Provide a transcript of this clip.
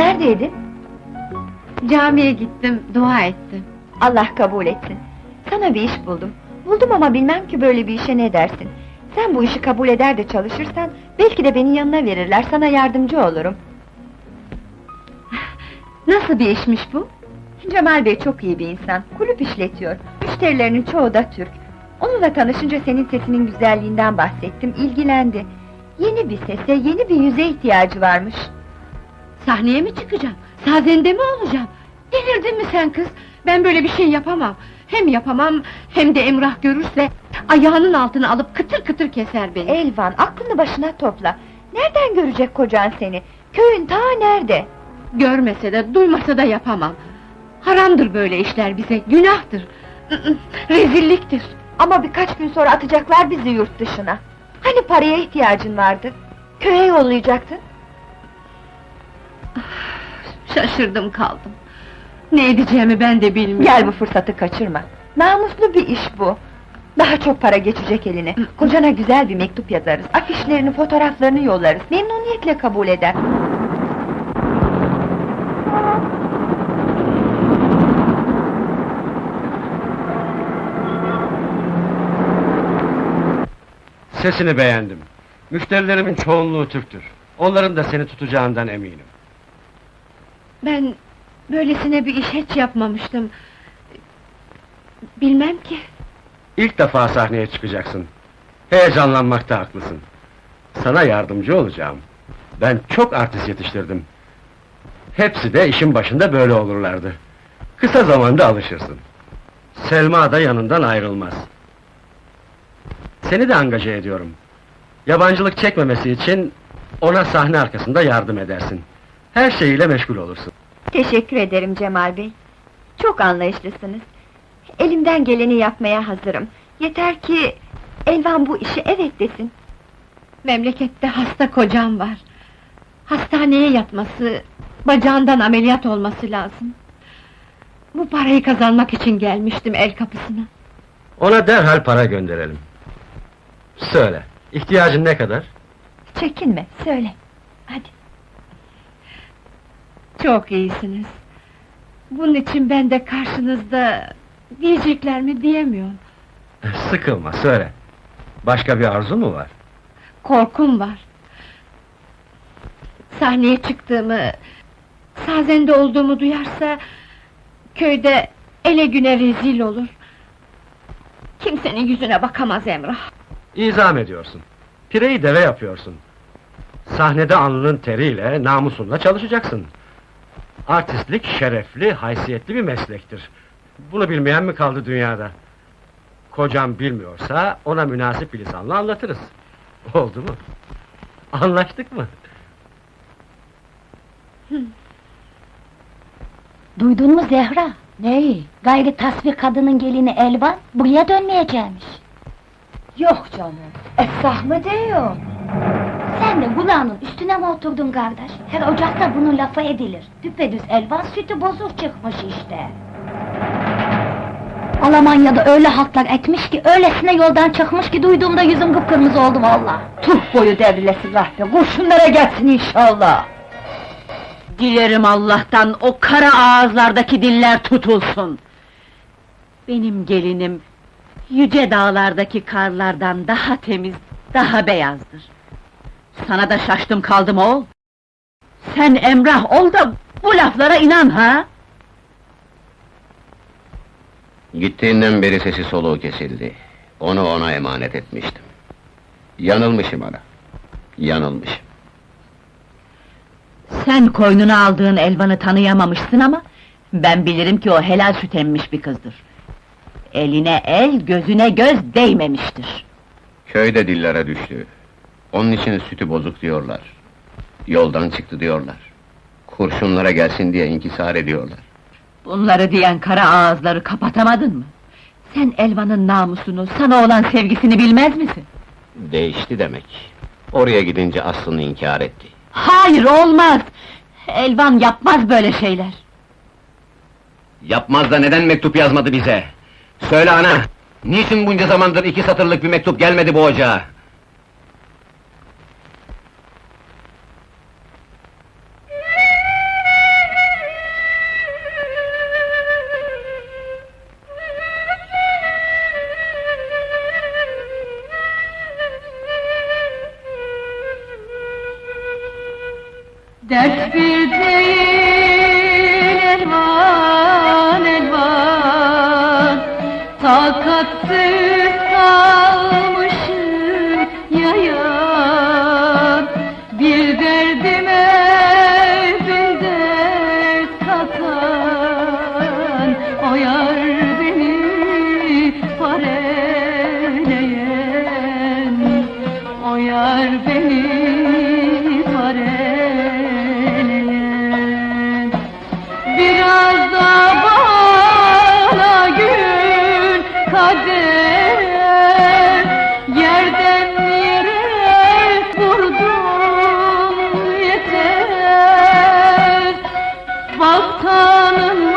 neredeydin? Camiye gittim, dua ettim. Allah kabul etsin. Sana bir iş buldum. Buldum ama bilmem ki böyle bir işe ne dersin. Sen bu işi kabul eder de çalışırsan... ...belki de beni yanına verirler, sana yardımcı olurum. Nasıl bir işmiş bu? Cemal Bey çok iyi bir insan, kulüp işletiyor. Müşterilerinin çoğu da Türk. Onunla tanışınca senin sesinin güzelliğinden bahsettim, ilgilendi. Yeni bir sese, yeni bir yüze ihtiyacı varmış. Sahneye mi çıkacağım? Sazende mi olacağım? Delirdin mi sen kız? Ben böyle bir şey yapamam. Hem yapamam, hem de Emrah görürse... ...ayağının altına alıp kıtır kıtır keser beni. Elvan, aklını başına topla. Nereden görecek kocan seni? Köyün ta nerede? Görmese de, duymasa da yapamam. Haramdır böyle işler bize, günahtır. Rezilliktir. Ama birkaç gün sonra atacaklar bizi yurt dışına. Hani paraya ihtiyacın vardı? Köye yollayacaktın. Şaşırdım kaldım. Ne edeceğimi ben de bilmiyorum. Gel bu fırsatı kaçırma. Namuslu bir iş bu. Daha çok para geçecek eline. Kocana güzel bir mektup yazarız. Afişlerini, fotoğraflarını yollarız. Memnuniyetle kabul eder. Sesini beğendim. Müşterilerimin çoğunluğu Türktür. Onların da seni tutacağından eminim. Ben böylesine bir iş hiç yapmamıştım. Bilmem ki. İlk defa sahneye çıkacaksın. Heyecanlanmakta haklısın. Sana yardımcı olacağım. Ben çok artist yetiştirdim. Hepsi de işin başında böyle olurlardı. Kısa zamanda alışırsın. Selma da yanından ayrılmaz. Seni de angaje ediyorum. Yabancılık çekmemesi için ona sahne arkasında yardım edersin. Her şeyiyle meşgul olursun. Teşekkür ederim Cemal Bey. Çok anlayışlısınız. Elimden geleni yapmaya hazırım. Yeter ki... Elvan bu işi evet desin. Memlekette hasta kocam var. Hastaneye yatması, bacağından ameliyat olması lazım. Bu parayı kazanmak için gelmiştim el kapısına. Ona derhal para gönderelim. Söyle, ihtiyacın ne kadar? Çekinme, söyle. Hadi. Çok iyisiniz. Bunun için ben de karşınızda diyecekler mi diyemiyorum. Sıkılma, söyle. Başka bir arzu mu var? Korkum var. Sahneye çıktığımı, sazende olduğumu duyarsa... ...köyde ele güne rezil olur. Kimsenin yüzüne bakamaz Emrah. İzam ediyorsun. Pireyi deve yapıyorsun. Sahnede alnının teriyle, namusunla çalışacaksın. Artistlik şerefli, haysiyetli bir meslektir. Bunu bilmeyen mi kaldı dünyada? Kocam bilmiyorsa, ona münasip bir lisanla anlatırız. Oldu mu? Anlaştık mı? Duydun mu Zehra? Neyi? Gayri tasvir kadının gelini Elvan buraya dönmeyeceğimiş. Yok canım, esah mı diyor? Sen de kulağının üstüne mi oturdun kardeş? Her ocakta bunun lafı edilir. Düpedüz Elvan sütü bozuk çıkmış işte. Almanya'da öyle haltlar etmiş ki, öylesine yoldan çıkmış ki duyduğumda yüzüm kıpkırmızı oldu valla. Tuh boyu devrilesin rahbe, kurşunlara gelsin inşallah! Dilerim Allah'tan o kara ağızlardaki diller tutulsun. Benim gelinim yüce dağlardaki karlardan daha temiz, daha beyazdır. Sana da şaştım kaldım oğul. Sen Emrah ol da bu laflara inan ha? Gittiğinden beri sesi soluğu kesildi. Onu ona emanet etmiştim. Yanılmışım ana. Yanılmışım. Sen koynuna aldığın Elvan'ı tanıyamamışsın ama... ...ben bilirim ki o helal süt emmiş bir kızdır. Eline el, gözüne göz değmemiştir. Köyde dillere düştü. Onun için sütü bozuk diyorlar. Yoldan çıktı diyorlar. Kurşunlara gelsin diye inkisar ediyorlar. Bunları diyen kara ağızları kapatamadın mı? Sen Elvan'ın namusunu, sana olan sevgisini bilmez misin? Değişti demek. Oraya gidince aslını inkar etti. Hayır, olmaz! Elvan yapmaz böyle şeyler! Yapmaz da neden mektup yazmadı bize? Söyle ana! Niçin bunca zamandır iki satırlık bir mektup gelmedi bu ocağa? Dert bir değil elvan elvan. Takatsız Bak